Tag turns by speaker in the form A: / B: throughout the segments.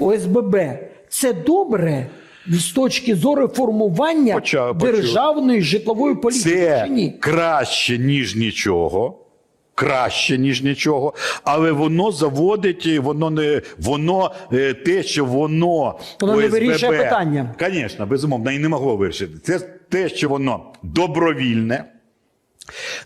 A: ОСББ це добре з точки зору формування
B: Почав, почув.
A: державної житлової політики.
B: Це
A: чи ні?
B: краще, ніж нічого. Краще, ніж нічого, але воно заводить, воно не воно е, те, що воно
A: Воно не вирішує питання.
B: Звісно, безумовно, і не могло вирішити. Це те, що воно добровільне,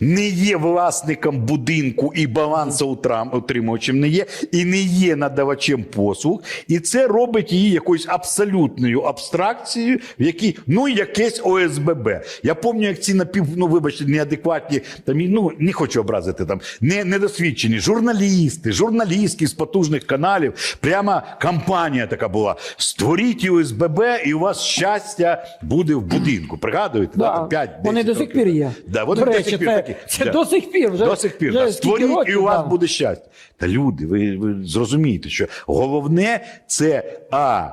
B: не є власником будинку і балансоутримувачем не є, і не є надавачем послуг. І це робить її якоюсь абсолютною абстракцією, в якій ну якесь ОСББ. Я пам'ятаю, як ці напів, ну вибачте, неадекватні, там ну не хочу образити там, не, недосвідчені журналісти, журналістки з потужних каналів. Прямо кампанія така була: створіть ОСББ, і у вас щастя буде в будинку. Пригадуєте?
A: Да.
B: там, 5,
A: Вони до сих пір є.
B: Да, вони сих пір такі.
A: це до сих пір вже-
B: До сих пір.
A: вже
B: да. Створіть
A: років, і
B: у вас
A: да.
B: буде щастя. Та люди, ви, ви зрозумієте, що головне це а.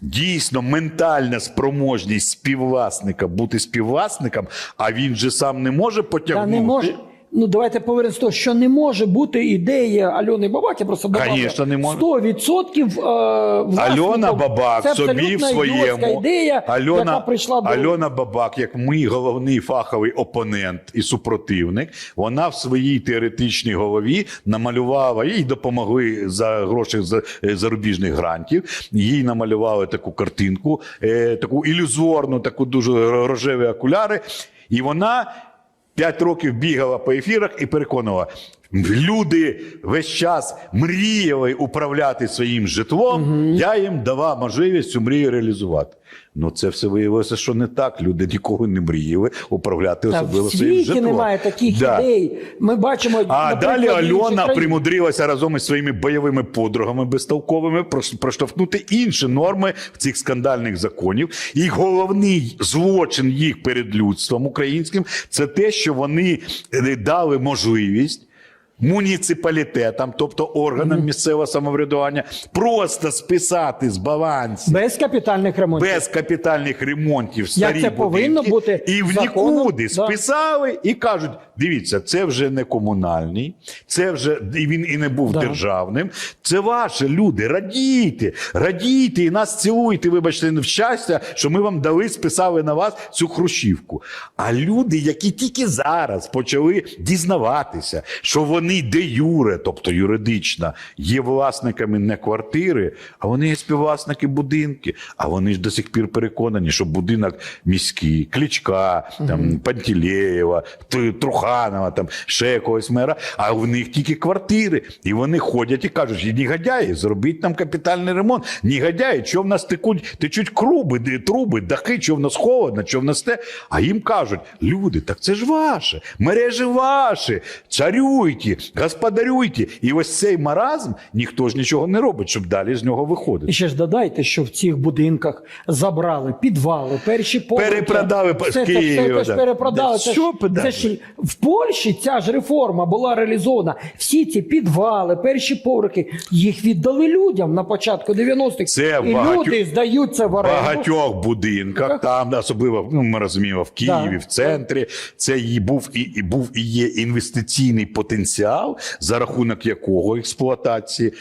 B: Дійсно, ментальна спроможність співвласника бути співвласником, а він же сам не може
A: Та
B: потягнути.
A: не може. Ну, давайте повернемось до того, що не може бути ідея Альони Бабак, я просто.
B: Конечно, не може.
A: 100% е.
B: Альона Бабак
A: Це
B: собі в своєму
A: ідея,
B: Альона,
A: яка прийшла до
B: Альона Бабак, як мій головний фаховий опонент і супротивник, вона в своїй теоретичній голові намалювала їй допомогли за гроші з е, зарубіжних грантів. Їй намалювали таку картинку, е, таку ілюзорну, таку дуже рожеві окуляри, і вона. П'ять років бігала по ефірах і переконувала, люди весь час мріяли управляти своїм житлом. Я їм давав можливість цю мрію реалізувати. Ну це все виявилося, що не так. Люди ніколи не мріяли управляти
A: Та
B: особливо
A: в
B: своїм житлом.
A: немає таких
B: Да.
A: ідей. Ми бачимо
B: А далі Альона
A: країн.
B: примудрилася разом із своїми бойовими подругами безтолковими проштовхнути інші норми в цих скандальних законів. І головний злочин їх перед людством українським це те, що вони е, дали можливість. Муніципалітетам, тобто органам місцевого самоврядування, просто списати з балансів
A: без капітальних ремонтів.
B: без капітальних ремонтів старі
A: це повинно бути
B: і в
A: законом,
B: нікуди
A: да.
B: списали і кажуть: дивіться, це вже не комунальний, це вже і він і не був
A: Да.
B: державним. Це ваше люди. Радійте, радійте і нас цілуйте. Вибачте, в щастя, що ми вам дали, списали на вас цю хрущівку. А люди, які тільки зараз почали дізнаватися, що вони де юре, тобто юридично, є власниками не квартири, а вони є співвласники будинки. А вони ж до сих пір переконані, що будинок міський, Кличка, там Пантелеєва, Т- Труханова, там ще якогось мера. А в них тільки квартири. І вони ходять і кажуть: негодяї, зробіть нам капітальний ремонт. Негодяї, що в нас текуть, течуть круби, де- труби, дахи, що в нас холодно, що в нас те. А їм кажуть: люди, так це ж ваше, мережі ваші, царюйте, господарюйте. І ось цей маразм ніхто ж нічого не робить, щоб далі з нього виходити.
A: І ще ж додайте, що в цих будинках забрали підвали, перші поверхи.
B: Перепродали по-
A: Все це-
B: Києві,
A: все це ж перепродали. Це,
B: що
A: ж, це ж в Польщі ця ж реформа була реалізована. Всі ці підвали, перші поверхи, їх віддали людям на початку 90-х.
B: Це
A: І
B: багатьо-
A: люди здаються в оренду.
B: багатьох будинках, там особливо ну, ми розуміємо, в Києві,
A: Да.
B: в центрі, це і був і, і був і є інвестиційний потенціал, за рахунок якого експлуатації,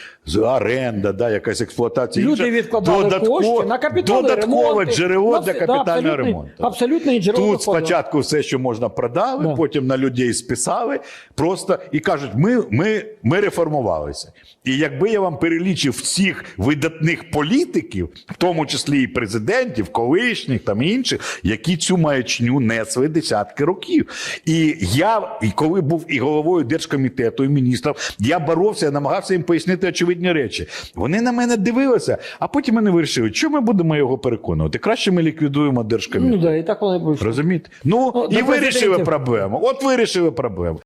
B: оренда, да, якась експлуатація.
A: Люди
B: інша,
A: відкладали кошти на капітальні
B: додаткове
A: ремонти.
B: джерело для
A: все- да,
B: капітального ремонту.
A: абсолютний джерело
B: Тут спочатку все, що можна, продали,
A: Да.
B: потім на людей списали, просто і кажуть: ми, ми, ми реформувалися. І якби я вам перелічив всіх видатних політиків, в тому числі і президентів, колишніх там інших, які цю маячню несли десятки років. І я, і коли був і головою держкомітету, і міністрів. я боровся, я намагався їм пояснити очевидні речі. Вони на мене дивилися, а потім вони вирішили, що ми будемо його переконувати. Краще ми ліквідуємо держкомітет.
A: Ну да, і так вони.
B: Розумієте? Ну,
A: Ну,
B: і вирішили
A: президентів.
B: проблему. От вирішили проблему.